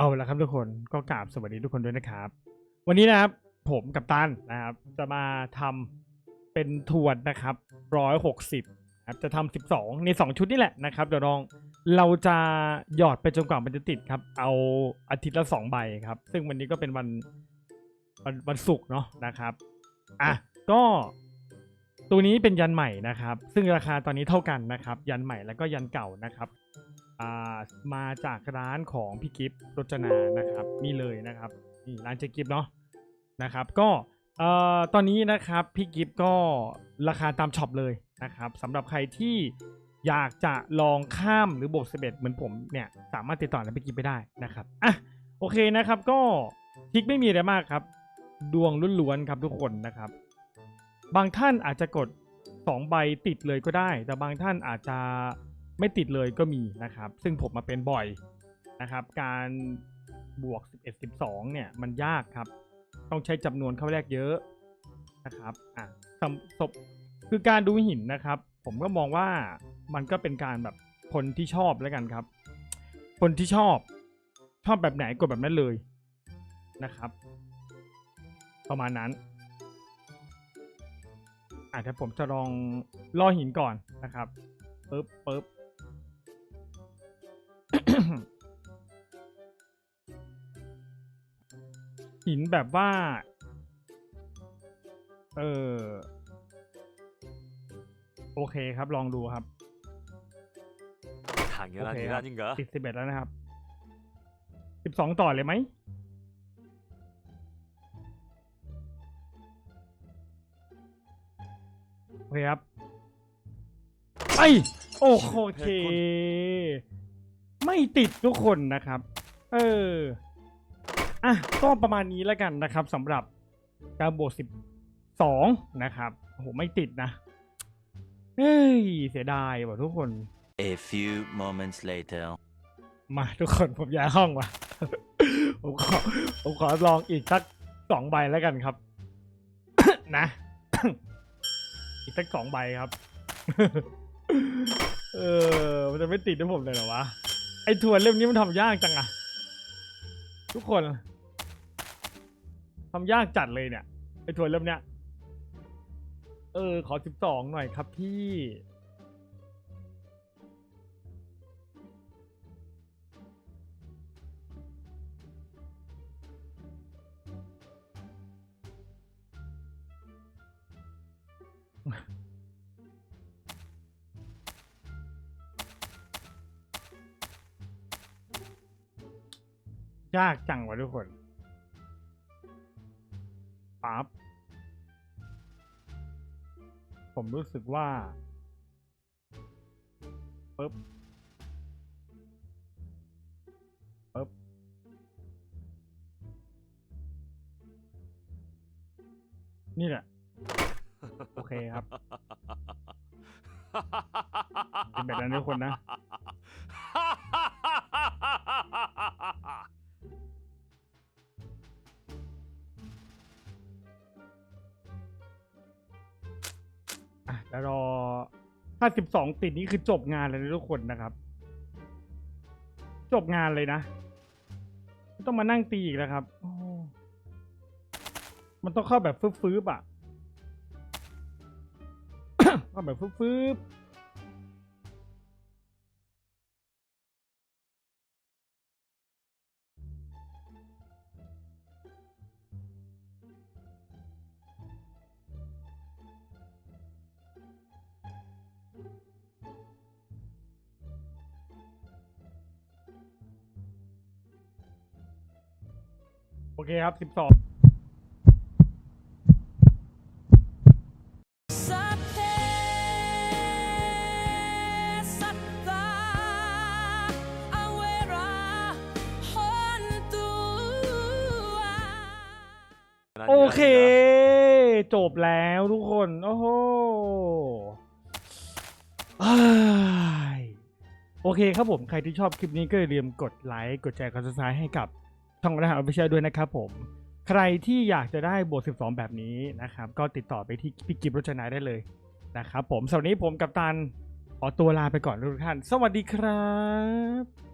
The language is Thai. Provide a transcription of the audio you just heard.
เอาละครับทุกคนก็กราบสวัสดีทุกคนด้วยนะครับ วันนี้นะครับผมกับตันนะครับ จะมาทำเป็นทวนนะครับร้อยหกสิบครับจะทำสิบสองในสองชุดนี่แหละนะครับเดี๋ยวลองเราจะหยอดไปจนกว่ามันจะติดครับ เอาอาทิตย์ละสองใบครับ ซึ่งวันนี้ก็เป็นวันวันวันศุกร์เนาะนะครับอะก็ตัวนี้เป็นยันใหม่นะครับ ซึ่งราคาตอนนี้เท่ากันนะครับ ยันใหม่แล้วก็ยันเก่านะครับ มาจากร้านของพี่กิฟต์รจนานะครับนี่เลยนะครับนี่ร้านเจ๊กิฟต์เนาะนะครับ ก็เอ่อตอนนี้นะครับพี่กิฟต์ก็ราคาตามช็อปเลยนะครับสำหรับใครที่อยากจะลองข้ามหรือบวกสิบเอ็ดเหมือนผมเนี่ยสามารถติดต่อร้านพี่กิฟต์ไปได้นะครับอะโอเคนะครับก็ทริกไม่มีอะไรมากครับ ดวงล้วนๆครับทุกคนนะครับ บางท่านอาจจะกด 2 ใบติดเลยก็ได้ แต่บางท่านอาจจะ ไม่ติดเลยก็มีนะครับ ซึ่งผมมาเป็นบ่อยนะครับ การบวก 11 12 เนี่ยมันยากครับ ต้องใช้จำนวนเข้าแรกเยอะนะครับอะสำศพคือการดูหินนะครับ ผมก็มองว่ามันก็เป็นการแบบคนที่ชอบแล้วกันครับ คนที่ชอบชอบแบบไหนกดแบบนั้นเลยนะครับ ประมาณนั้นอะเดี๋ยวผมจะลองล่อหินก่อนนะครับปึ๊บปึ๊บ หินแบบว่า เออ โอเคครับ ลองดูครับ 당연한 오케이, 일 아, 아닌가? ติดสิบเอ็ดแล้วนะครับ สิบสองต่อเลยไหม โอเคครับไปโอเค ไม่ติดทุกคนนะครับ เออ อะก็ประมาณนี้แล้วกันนะครับสำหรับการบวกสิบสองนะครับโอ้โหไม่ติดนะ เฮ้ย เสียดายว่ะทุกคน A few moments later. มาทุกคนผมย้ายห้องว่ะ ผมขอผมขอลองอีกสักสองใบแล้วกันครับ นะ อีกสักสองใบครับ เออ มันจะไม่ติดให้ผมเลยเหรอวะ ไอ้ทวนเล่มนี้มันทำยากจังอะทุกคน ทำยากจัดเลยเนี่ยไอ้ทวนเล่มเนี้ย เออ ขอสิบสองหน่อยครับพี่ ยากจังวะทุกคน ปั๊บผมรู้สึกว่าปึ๊บปึ๊บนี่แหละ โอเคครับเป็นแบบนั้นทุกคนนะ อะแล้วรอถ้าสิบสองติดนี่คือจบงานเลยนะทุกคนนะครับ จบงานเลยนะไม่ต้องมานั่งตีอีกแล้วครับมันต้องเข้าแบบฟื้บๆอะเข้าแบบฟื้บๆ อเคครับสิบสองสัพเพสัตตาอเวราหนตุโอเค จบแล้วทุกคน โอ้โหอ้ายโอเคครับผม ใครที่ชอบคลิปนี้ก็อย่าลืมกดไลค์ กดแชร์กดซับสไครต์ให้กับ ช่องรหัสออฟฟิเชียลด้วยนะครับผม ใครที่อยากจะได้บท 12 แบบนี้นะครับ ก็ติดต่อไปที่พี่กิฟรจนาได้เลยนะครับผมสำหรับนี้ผมกับตันขอตัวลาไปก่อนทุกท่าน สวัสดีครับ